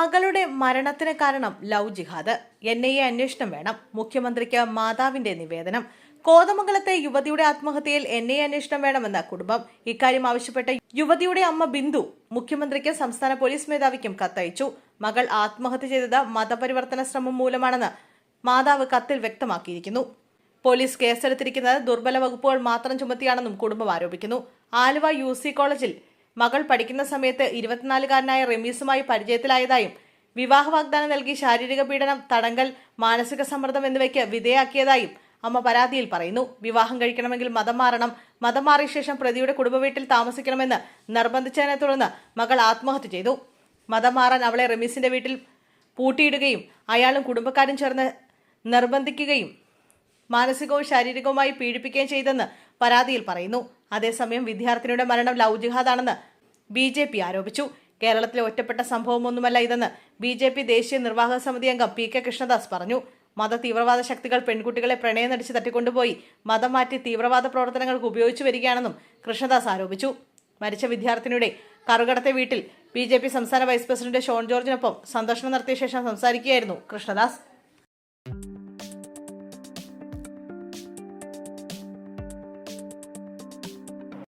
മകളുടെ മരണത്തിന് കാരണം love jihad. N I A അന്വേഷണം വേണം. മുഖ്യമന്ത്രിക്ക് മാതാവിന്റെ നിവേദനം. കോതമംഗലത്തെ യുവതിയുടെ ആത്മഹത്യയിൽ എൻ ഐ അന്വേഷണം വേണമെന്ന കുടുംബം. ഇക്കാര്യം ആവശ്യപ്പെട്ട യുവതിയുടെ അമ്മ ബിന്ദു മുഖ്യമന്ത്രിക്കും സംസ്ഥാന പോലീസ് മേധാവിക്കും കത്തയച്ചു. മകൾ ആത്മഹത്യ ചെയ്തത് മതപരിവർത്തന ശ്രമം മൂലമാണെന്ന് മാതാവ് കത്തിൽ വ്യക്തമാക്കിയിരിക്കുന്നു. പോലീസ് കേസെടുത്തിരിക്കുന്നത് ദുർബല വകുപ്പുകൾ മാത്രം ചുമത്തിയാണെന്നും കുടുംബം ആരോപിക്കുന്നു. ആലുവ യു കോളേജിൽ മകൾ പഠിക്കുന്ന സമയത്ത് ഇരുപത്തിനാലുകാരനായ റമീസുമായി പരിചയത്തിലായതായും വിവാഹ വാഗ്ദാനം നൽകി ശാരീരിക പീഡനം തടങ്കൽ മാനസിക സമ്മർദ്ദം എന്നിവയ്ക്ക് വിധേയാക്കിയതായും അമ്മ പരാതിയിൽ പറയുന്നു. വിവാഹം കഴിക്കണമെങ്കിൽ മതം മാറണം. മതം മാറിയ ശേഷം പ്രതിയുടെ കുടുംബവീട്ടിൽ താമസിക്കണമെന്ന് നിർബന്ധിച്ചതിനെ തുടർന്ന് മകൾ ആത്മഹത്യ ചെയ്തു. മതം മാറാൻ അവളെ റമീസിന്റെ വീട്ടിൽ പൂട്ടിയിടുകയും അയാളും കുടുംബക്കാരും ചേർന്ന് നിർബന്ധിക്കുകയും മാനസികവും ശാരീരികവുമായി പീഡിപ്പിക്കുകയും ചെയ്തെന്ന് പരാതിയിൽ പറയുന്നു. അതേസമയം വിദ്യാർത്ഥിനിയുടെ മരണം ലവ് ജിഹാദാണെന്ന് ബി ജെ പി ആരോപിച്ചു. കേരളത്തിലെ ഒറ്റപ്പെട്ട സംഭവമൊന്നുമല്ല ഇതെന്ന് ബി ജെ പി ദേശീയ നിർവാഹക സമിതി അംഗം പി കെ കൃഷ്ണദാസ് പറഞ്ഞു. മത തീവ്രവാദ ശക്തികൾ പെൺകുട്ടികളെ പ്രണയം നടിച്ച് തട്ടിക്കൊണ്ടുപോയി. മതം മാറ്റി തീവ്രവാദ പ്രവർത്തനങ്ങൾക്ക് ഉപയോഗിച്ചു വരികയാണെന്നും കൃഷ്ണദാസ് ആരോപിച്ചു. മരിച്ച വിദ്യാർത്ഥിനിയുടെ കറുകടത്തെ വീട്ടിൽ ബി ജെ പി സംസ്ഥാന വൈസ് പ്രസിഡന്റ് ഷോൺ ജോർജിനൊപ്പം സന്ദർശനം നടത്തിയ ശേഷം സംസാരിക്കുകയായിരുന്നു കൃഷ്ണദാസ്.